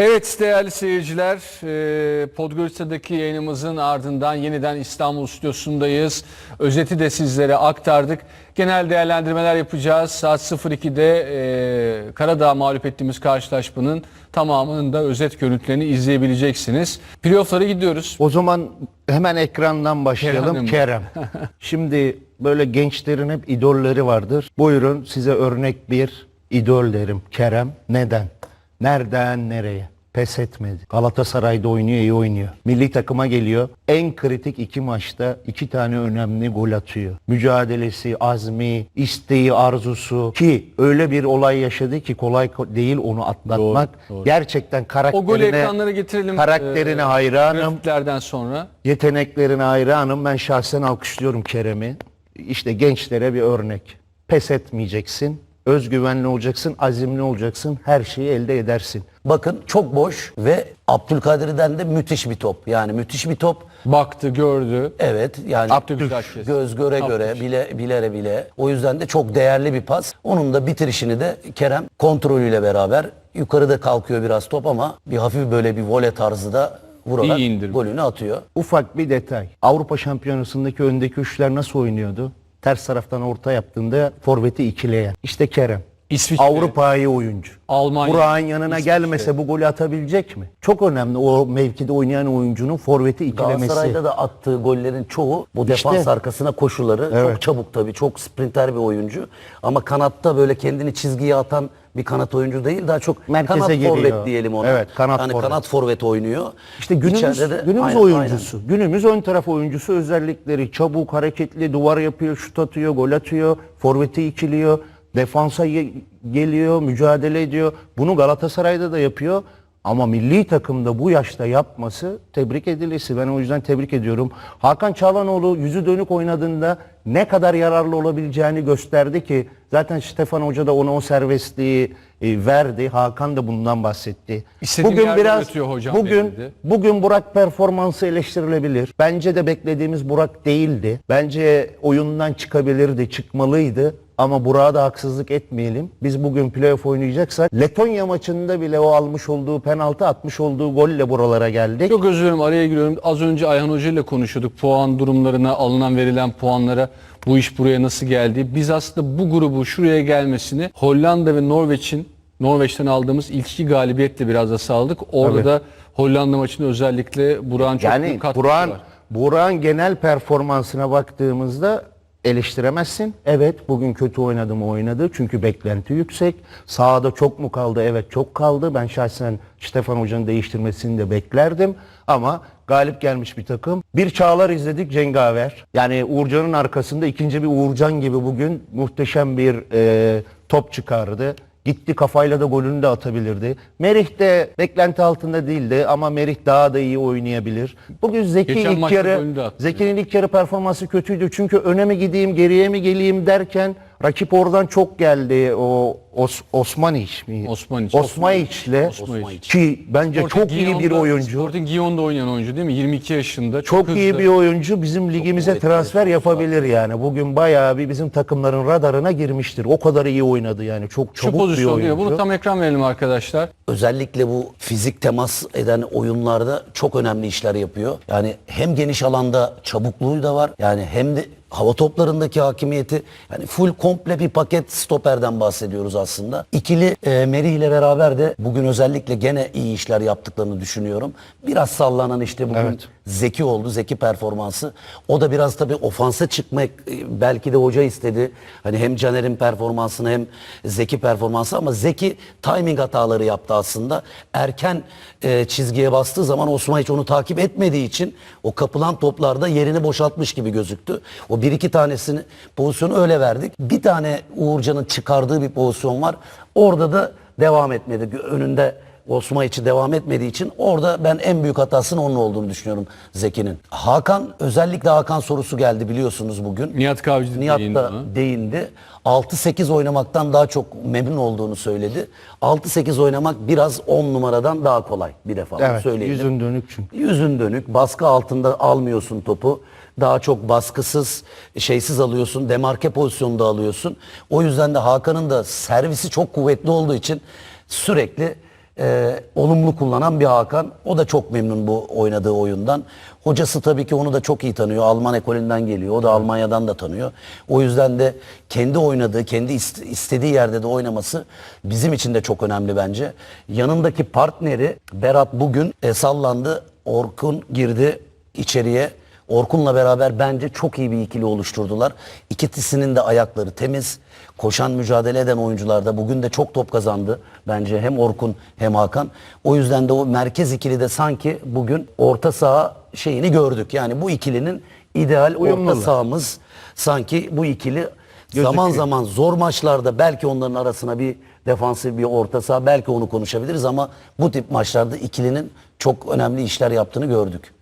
Evet değerli seyirciler, e, Podgorica'daki yayınımızın ardından yeniden İstanbul stüdyosundayız. Özeti de sizlere aktardık. Genel değerlendirmeler yapacağız. Saat 02'de e, Karadağ mağlup ettiğimiz karşılaşmanın tamamının da özet görüntülerini izleyebileceksiniz. Playoff'lara gidiyoruz. O zaman hemen ekrandan başlayalım. Kerem. Kerem. Şimdi böyle gençlerin hep idolleri vardır. Buyurun size örnek bir idol derim. Kerem. Neden? Nereden nereye? Pes etmedi. Galatasaray'da oynuyor, iyi oynuyor. Milli takıma geliyor. En kritik iki maçta iki tane önemli gol atıyor. Mücadelesi, azmi, isteği, arzusu ki öyle bir olay yaşadı ki kolay ko- değil onu atlatmak. Gerçekten O karakterine golü ekranlara getirelim. karakterine e, hayranım. Sonra. Yeteneklerine hayranım. Ben şahsen alkışlıyorum Kerem'i. İşte gençlere bir örnek. Pes etmeyeceksin. Özgüvenli olacaksın, azimli olacaksın. Her şeyi elde edersin. Bakın çok boş ve Abdülkadir'den de müthiş bir top. Yani müthiş bir top. Baktı, gördü. Evet yani kez. göz göre göre bile bilere bile. O yüzden de çok değerli bir pas. Onun da bitirişini de Kerem kontrolüyle beraber yukarıda kalkıyor biraz top ama bir hafif böyle bir vole tarzı da vurarak İyi golünü atıyor. Ufak bir detay. Avrupa Şampiyonası'ndaki öndeki üçler nasıl oynuyordu? Ters taraftan orta yaptığında forveti ikileyen. İşte Kerem. İsviçre. Avrupa'yı oyuncu. Almanya, Burak'ın yanına İsviçre. gelmese bu golü atabilecek mi? Çok önemli o mevkide oynayan oyuncunun forveti ikilemesi. Galatasaray'da da attığı gollerin çoğu bu İşte. defans arkasına koşuları Evet. çok çabuk tabii çok sprinter bir oyuncu ama kanatta böyle kendini çizgiye atan bir kanat oyuncu değil daha çok Merkeze kanat geliyor. forvet diyelim ona. Evet, kanat yani forvet. kanat forvet oynuyor. İşte günümüz de- günümüz aynen, oyuncusu. Günümüz ön taraf oyuncusu özellikleri çabuk, hareketli, duvar yapıyor, şut atıyor, gol atıyor, forveti ikiliyor, defansa geliyor, mücadele ediyor. Bunu Galatasaray'da da yapıyor. Ama milli takımda bu yaşta yapması tebrik edilesi. Ben o yüzden tebrik ediyorum. Hakan Çalhanoğlu yüzü dönük oynadığında ne kadar yararlı olabileceğini gösterdi ki zaten Stefan Hoca da ona o serbestliği e, verdi. Hakan da bundan bahsetti. İstediğim bugün biraz hocam bugün dedi. Bugün Burak performansı eleştirilebilir. Bence de beklediğimiz Burak değildi. Bence oyundan çıkabilirdi, çıkmalıydı. Ama Burak'a da haksızlık etmeyelim. Biz bugün playoff oynayacaksak Letonya maçında bile o almış olduğu penaltı atmış olduğu golle buralara geldik. Çok özür dilerim araya giriyorum. Az önce Ayhan Hoca ile konuşuyorduk. Puan durumlarına, alınan verilen puanlara bu iş buraya nasıl geldi. Biz aslında bu grubu şuraya gelmesini Hollanda ve Norveç'in Norveç'ten aldığımız ilk iki galibiyetle biraz da sağladık. Orada da Hollanda maçında özellikle Burak'ın çok Yani büyük katkısı Burak'ın var. Burak'ın genel performansına baktığımızda eleştiremezsin. Evet bugün kötü oynadı mı oynadı. Çünkü beklenti yüksek. Sahada çok mu kaldı? Evet çok kaldı. Ben şahsen Stefan Hoca'nın değiştirmesini de beklerdim. Ama galip gelmiş bir takım. Bir Çağlar izledik Cengaver. Yani Uğurcan'ın arkasında ikinci bir Uğurcan gibi bugün muhteşem bir e, top çıkardı. Gitti kafayla da golünü de atabilirdi. Merih de beklenti altında değildi ama Merih daha da iyi oynayabilir. Bugün Zeki Geçen ilk maçta yarı golünü de attı. Zeki'nin ilk yarı performansı kötüydü. Çünkü öne mi gideyim, geriye mi geleyim derken rakip oradan çok geldi. O Os, Osmaniç mi? Osmaniç. Osmaniç'le Osmaniç. ki bence Sporting çok iyi bir Gijon'da- oyuncu. Sporting Gijon'da oynayan oyuncu değil mi? 22 yaşında. Çok iyi hızlı. bir oyuncu bizim ligimize kuvvetli, transfer çok yapabilir yani. Bugün bayağı bir bizim takımların radarına girmiştir. O kadar iyi oynadı yani. Çok Şu çabuk bir pozisyon mi? oyuncu. Bunu tam ekran verelim arkadaşlar. Özellikle bu fizik temas eden oyunlarda çok önemli işler yapıyor. Yani hem geniş alanda çabukluğu da var. Yani hem de hava toplarındaki hakimiyeti. Yani full komple bir paket stoperden bahsediyoruz aslında. İkili e, Merih ile beraber de bugün özellikle gene iyi işler yaptıklarını düşünüyorum. Biraz sallanan işte bugün Evet. Zeki oldu, Zeki performansı. O da biraz tabii ofansa çıkmak e, belki de hoca istedi. Hani hem Caner'in performansını hem Zeki performansı ama Zeki timing hataları yaptı aslında. Erken e, çizgiye bastığı zaman Osman hiç onu takip etmediği için o kapılan toplarda yerini boşaltmış gibi gözüktü. O bir iki tanesini pozisyonu öyle verdik. Bir tane Uğurcan'ın çıkardığı bir pozisyon var. Orada da devam etmedi. Önünde Osman içi devam etmediği için orada ben en büyük hatasının onun olduğunu düşünüyorum Zeki'nin. Hakan özellikle Hakan sorusu geldi biliyorsunuz bugün. Nihat Kavcı Nihat değindi da ona. değindi. 6-8 oynamaktan daha çok memnun olduğunu söyledi. 6-8 oynamak biraz 10 numaradan daha kolay bir defa Evet, söyleyelim. yüzün dönük çünkü. Yüzün dönük, baskı altında almıyorsun topu. Daha çok baskısız, şeysiz alıyorsun. Demarke pozisyonda alıyorsun. O yüzden de Hakan'ın da servisi çok kuvvetli olduğu için sürekli e, olumlu kullanan bir Hakan. O da çok memnun bu oynadığı oyundan. Hocası tabii ki onu da çok iyi tanıyor. Alman ekolünden geliyor. O da Almanya'dan da tanıyor. O yüzden de kendi oynadığı, kendi ist- istediği yerde de oynaması bizim için de çok önemli bence. Yanındaki partneri Berat bugün e, sallandı. Orkun girdi içeriye. Orkun'la beraber bence çok iyi bir ikili oluşturdular. İkisinin de ayakları temiz. Koşan mücadele eden oyuncular da bugün de çok top kazandı. Bence hem Orkun hem Hakan. O yüzden de o merkez ikili de sanki bugün orta saha şeyini gördük. Yani bu ikilinin ideal orta Uyumlular. sahamız sanki bu ikili zaman zaman zor maçlarda belki onların arasına bir defansif bir orta saha belki onu konuşabiliriz ama bu tip maçlarda ikilinin çok önemli işler yaptığını gördük.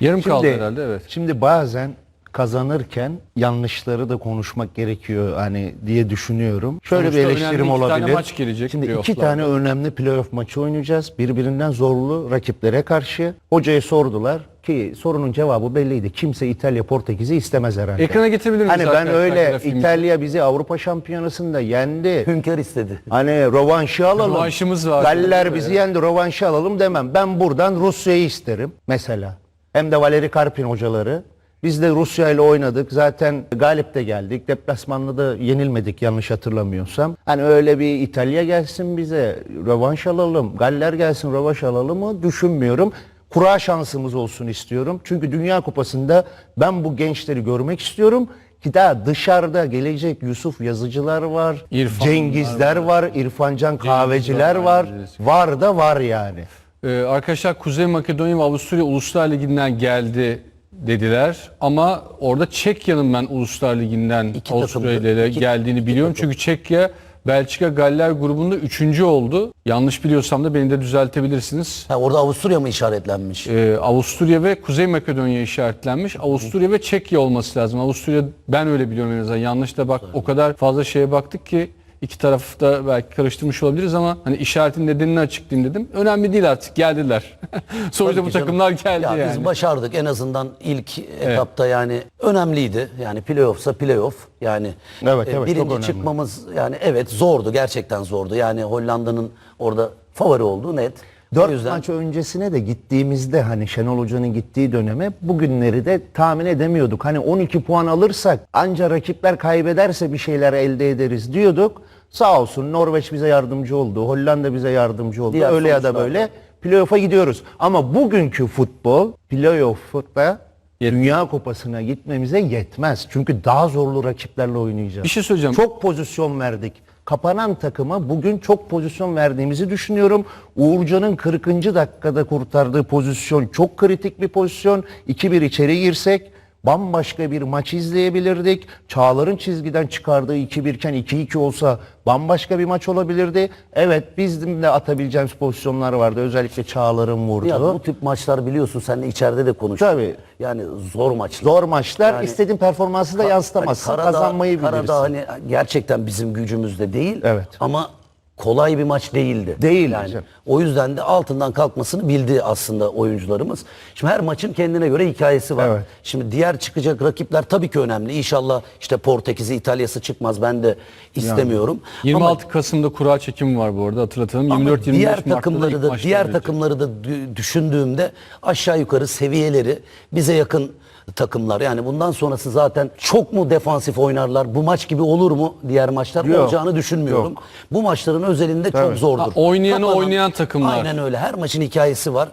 Yarım kaldı herhalde evet. Şimdi bazen kazanırken yanlışları da konuşmak gerekiyor hani diye düşünüyorum. Şöyle Sonuçta bir eleştirim iki tane olabilir. maç gelecek Şimdi iki tane önemli playoff maçı oynayacağız. Birbirinden zorlu rakiplere karşı. Hocaya sordular ki sorunun cevabı belliydi. Kimse İtalya Portekiz'i istemez herhalde. Ekrana getirebilir miyiz Hani ben öyle? İtalya bizi Avrupa Şampiyonası'nda yendi. Hünkar istedi. Hani rövanşı alalım. Rövanşımız var. Galler bizi yendi rövanşı alalım demem. Ben buradan Rusya'yı isterim mesela. Hem de Valeri Karpin hocaları. Biz de Rusya ile oynadık. Zaten galip de geldik. Deplasmanda da yenilmedik yanlış hatırlamıyorsam. Hani öyle bir İtalya gelsin bize rövanş alalım. Galler gelsin rövanş alalım mı düşünmüyorum. Kura şansımız olsun istiyorum. Çünkü Dünya Kupası'nda ben bu gençleri görmek istiyorum. Ki daha dışarıda gelecek Yusuf Yazıcılar var, İrfanlar Cengizler var, İrfancan Kahveciler var. Var da var yani. Ee, arkadaşlar Kuzey Makedonya ve Avusturya Uluslar Ligi'nden geldi dediler ama orada Çekya'nın ben Uluslar Ligi'nden İki Avusturya takım- ile iki- geldiğini iki biliyorum. takım. Çünkü Çekya Belçika Galler grubunda üçüncü oldu. Yanlış biliyorsam da beni de düzeltebilirsiniz. Ha, orada Avusturya mı işaretlenmiş? Ee, Avusturya ve Kuzey Makedonya işaretlenmiş. Avusturya ve Çekya olması lazım. Avusturya ben öyle biliyorum en azından. Yanlış da bak o kadar fazla şeye baktık ki iki tarafta belki karıştırmış olabiliriz ama hani işaretin nedenini açıklayayım dedim. Önemli değil artık geldiler. Sonuçta bu takımlar geldi ya yani. Biz başardık en azından ilk etapta yani önemliydi. Yani playoff'sa playoff. Yani Evet, e, evet, çok birinci önemli. çıkmamız yani evet zordu gerçekten zordu. Yani Hollanda'nın orada favori olduğu net. Dört yüzden maç öncesine de gittiğimizde hani Şenol Hoca'nın gittiği döneme bugünleri de tahmin edemiyorduk. Hani 12 puan alırsak anca rakipler kaybederse bir şeyler elde ederiz diyorduk. Sağ olsun Norveç bize yardımcı oldu. Hollanda bize yardımcı oldu. Diğer Öyle ya da böyle playoff'a gidiyoruz. Ama bugünkü futbol playoff'ta Dünya Kupası'na gitmemize yetmez. Çünkü daha zorlu rakiplerle oynayacağız. Bir şey söyleyeceğim. Çok pozisyon verdik. Kapanan takıma bugün çok pozisyon verdiğimizi düşünüyorum. Uğurcan'ın 40. dakikada kurtardığı pozisyon çok kritik bir pozisyon. 2-1 içeri girsek bambaşka bir maç izleyebilirdik. Çağlar'ın çizgiden çıkardığı 2-1 iken 2-2 olsa bambaşka bir maç olabilirdi. Evet bizim de atabileceğimiz pozisyonlar vardı. Özellikle Çağlar'ın vurduğu. ya bu tip maçlar biliyorsun sen de içeride de konuştun. Tabii. Yani zor maçlar. Zor maçlar Yani- istediğin performansı da yansıtamazsın. Hani Karadağ- Kazanmayı bilirsin. Karadağ hani gerçekten bizim gücümüzde değil. Evet. Ama kolay bir maç değildi. Değil Yani hocam. o yüzden de altından kalkmasını bildi aslında oyuncularımız. Şimdi her maçın kendine göre hikayesi var. Evet. Şimdi diğer çıkacak rakipler tabii ki önemli. İnşallah işte Portekiz'i, İtalya'sı çıkmaz. Ben de istemiyorum. 26 Kasım'da kura çekimi var bu arada hatırlatalım. Ama 24 25 diğer takımları da diğer takımları da dü- düşündüğümde aşağı yukarı seviyeleri bize yakın takımlar. Yani bundan sonrası zaten çok mu defansif oynarlar? Bu maç gibi olur mu diğer maçlar? Yok. Olacağını düşünmüyorum. Yok. Bu maçların özelinde çok Tabii. zordur. Ha, oynayanı oynayan takımlar. Aynen öyle. Her maçın hikayesi var.